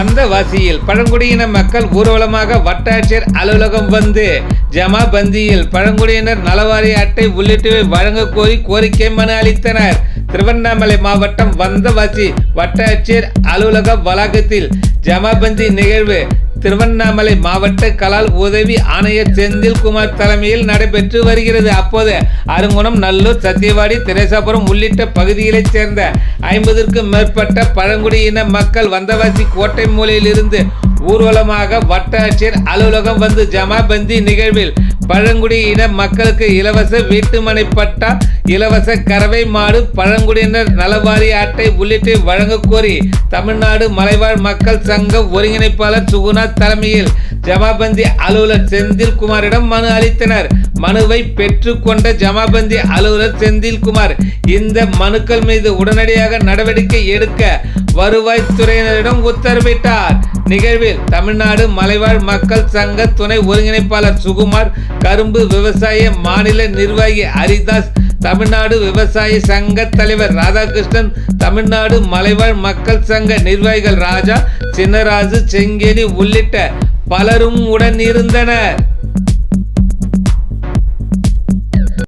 வந்தவாசியில் பழங்குடியின மக்கள் ஊர்வலமாக வட்டாட்சியர் அலுவலகம் வந்து ஜமாபந்தியில் பழங்குடியினர் நலவாரி அட்டை உள்ளிட்டவை வழங்க கோரி கோரிக்கை மனு அளித்தனர். திருவண்ணாமலை மாவட்டம் வந்தவாசி வட்டாட்சியர் அலுவலக வளாகத்தில் ஜமாபந்தி நிகழ்வு. திருவண்ணாமலை மாவட்ட கலால் உதவி ஆணையர் செந்தில்குமார் தலைமையில் நடைபெற்று வருகிறது. அப்போது அருங்குணம் நல்லூர் சத்தியவாடி திரேசாபுரம் உள்ளிட்ட பகுதிகளைச் சேர்ந்த ஐம்பதற்கும் மேற்பட்ட பழங்குடியின மக்கள் வந்தவாசி கோட்டை மூலையிலிருந்து ஊர்வலமாக வட்டாட்சியர் அலுவலகம் வந்து ஜமாபந்தி நிகழ்வில் பழங்குடியின மக்களுக்கு இலவச வீட்டுமனை பட்டா இலவச கறவை மாடு பழங்குடியினர் நலவாரி அட்டை உள்ளிட்டை வழங்க கோரி தமிழ்நாடு மலைவாழ் மக்கள் சங்க ஒருங்கிணைப்பாளர் சுகுணா தலைமையில் ஜமாபந்தி அலுவலர் செந்தில்குமாரிடம் மனு அளித்தனர். மனுவை பெற்றுக்கொண்ட ஜமாபந்தி அலுவலர் செந்தில்குமார் இந்த மனுக்கள் மீது உடனடியாக நடவடிக்கை எடுக்க வருவாய்த்துறையினரிடம் உத்தரவிட்டார். நிகழ்வில் தமிழ்நாடு மலைவாழ் மக்கள் சங்க துணை ஒருங்கிணைப்பாளர் சுகுமார் கரும்பு விவசாய மாநில நிர்வாகி ஹரிதாஸ் தமிழ்நாடு விவசாய சங்க தலைவர் ராதாகிருஷ்ணன் தமிழ்நாடு மலைவாழ் மக்கள் சங்க நிர்வாகிகள் ராஜா சின்னராஜு செங்கேணி உள்ளிட்ட பலரும் உடன் இருந்தனர்.